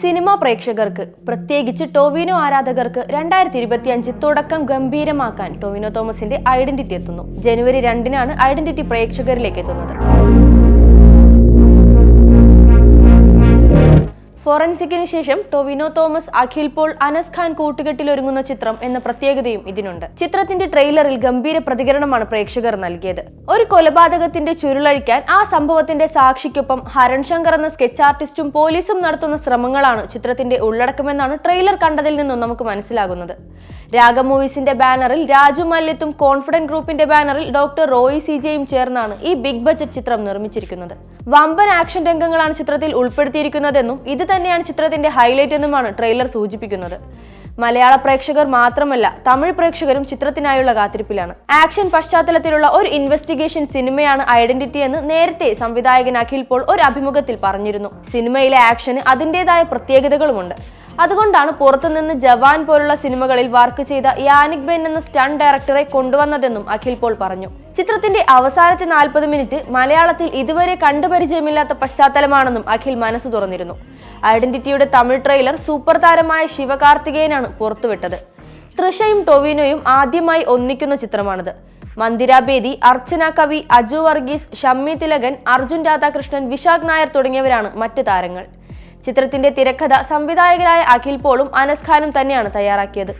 Cinema പ്രേക്ഷകർക്ക് പ്രത്യേകിച്ച് ടോവിനോ ആരാധകർക്ക് രണ്ടായിരത്തി ഇരുപത്തിയഞ്ച് തുടക്കം ഗംഭീരമാക്കാൻ ടോവിനോ തോമസിന്റെ ഐഡന്റിറ്റി എത്തുന്നു. ജനുവരി രണ്ടിനാണ് ഐഡന്റിറ്റി പ്രേക്ഷകരിലേക്ക് എത്തുന്നത് ഫോറൻസിക്കിന് ശേഷം ടൊവിനോ തോമസ് അഖിൽ പോൾ അനസ് ഖാൻ കൂട്ടുകെട്ടിലൊരുങ്ങുന്ന ചിത്രം എന്ന പ്രത്യേകതയും ഇതിനുണ്ട്. ചിത്രത്തിന്റെ ട്രെയിലറിൽ ഗംഭീര പ്രതികരണമാണ് പ്രേക്ഷകർ നൽകിയത്. ഒരു കൊലപാതകത്തിന്റെ ചുരുളഴിക്കാൻ ആ സംഭവത്തിന്റെ സാക്ഷിക്കൊപ്പം ഹരൺ ശങ്കർ എന്ന സ്കെച്ച് ആർട്ടിസ്റ്റും പോലീസും നടത്തുന്ന ശ്രമങ്ങളാണ് ചിത്രത്തിന്റെ ഉള്ളടക്കമെന്നാണ് ട്രെയിലർ കണ്ടതിൽ നിന്നും നമുക്ക് മനസ്സിലാകുന്നത്. രാഗ മൂവീസിന്റെ ബാനറിൽ രാജു മല്യത്തും കോൺഫിഡന്റ് ഗ്രൂപ്പിന്റെ ബാനറിൽ ഡോക്ടർ റോയി സിജയും ചേർന്നാണ് ഈ ബിഗ് ബജറ്റ് ചിത്രം നിർമ്മിച്ചിരിക്കുന്നത്. വമ്പൻ ആക്ഷൻ രംഗങ്ങളാണ് ചിത്രത്തിൽ ഉൾപ്പെടുത്തിയിരിക്കുന്നതെന്നും ഇത് തന്നെയാണ് ചിത്രത്തിന്റെ ഹൈലൈറ്റ് എന്നുമാണ് ട്രെയിലർ സൂചിപ്പിക്കുന്നത്. മലയാള പ്രേക്ഷകർ മാത്രമല്ല തമിഴ് പ്രേക്ഷകരും ചിത്രത്തിനായുള്ള കാത്തിരിപ്പിലാണ്. ആക്ഷൻ പശ്ചാത്തലത്തിലുള്ള ഒരു ഇൻവെസ്റ്റിഗേഷൻ സിനിമയാണ് ഐഡന്റിറ്റി എന്ന് നേരത്തെ സംവിധായകൻ അഖിൽ പോൾ ഒരു അഭിമുഖത്തിൽ പറഞ്ഞിരുന്നു. സിനിമയിലെ ആക്ഷന് അതിന്റെതായ പ്രത്യേകതകളുമുണ്ട്. അതുകൊണ്ടാണ് പുറത്തുനിന്ന് ജവാൻ പോലുള്ള സിനിമകളിൽ വർക്ക് ചെയ്ത യാനിക് ബെൻ എന്ന സ്റ്റണ്ട് ഡയറക്ടറെ കൊണ്ടുവന്നതെന്നും അഖിൽ പോൾ പറഞ്ഞു. ചിത്രത്തിന്റെ അവസാനത്തെ നാൽപ്പത് മിനിറ്റ് മലയാളത്തിൽ ഇതുവരെ കണ്ടുപരിചയമില്ലാത്ത പശ്ചാത്തലമാണെന്നും അഖിൽ മനസ്സ് തുറന്നിരുന്നു. ഐഡന്റിറ്റിയുടെ തമിഴ് ട്രെയിലർ സൂപ്പർ താരമായ ശിവകാർത്തികേയനാണ് പുറത്തുവിട്ടത്. തൃഷയും ടൊവിനോയും ആദ്യമായി ഒന്നിക്കുന്ന ചിത്രമാണിത്. മന്ദിര ബേദി അർച്ചന കവി അജു വർഗീസ് ഷമ്മി തിലകൻ അർജുൻ രാധാകൃഷ്ണൻ വിശാഖ് നായർ തുടങ്ങിയവരാണ് മറ്റ് താരങ്ങൾ. ചിത്രത്തിന്റെ തിരക്കഥ സംവിധായകരായ അഖിൽ പോളും അനസ് ഖാനും തന്നെയാണ് തയ്യാറാക്കിയത്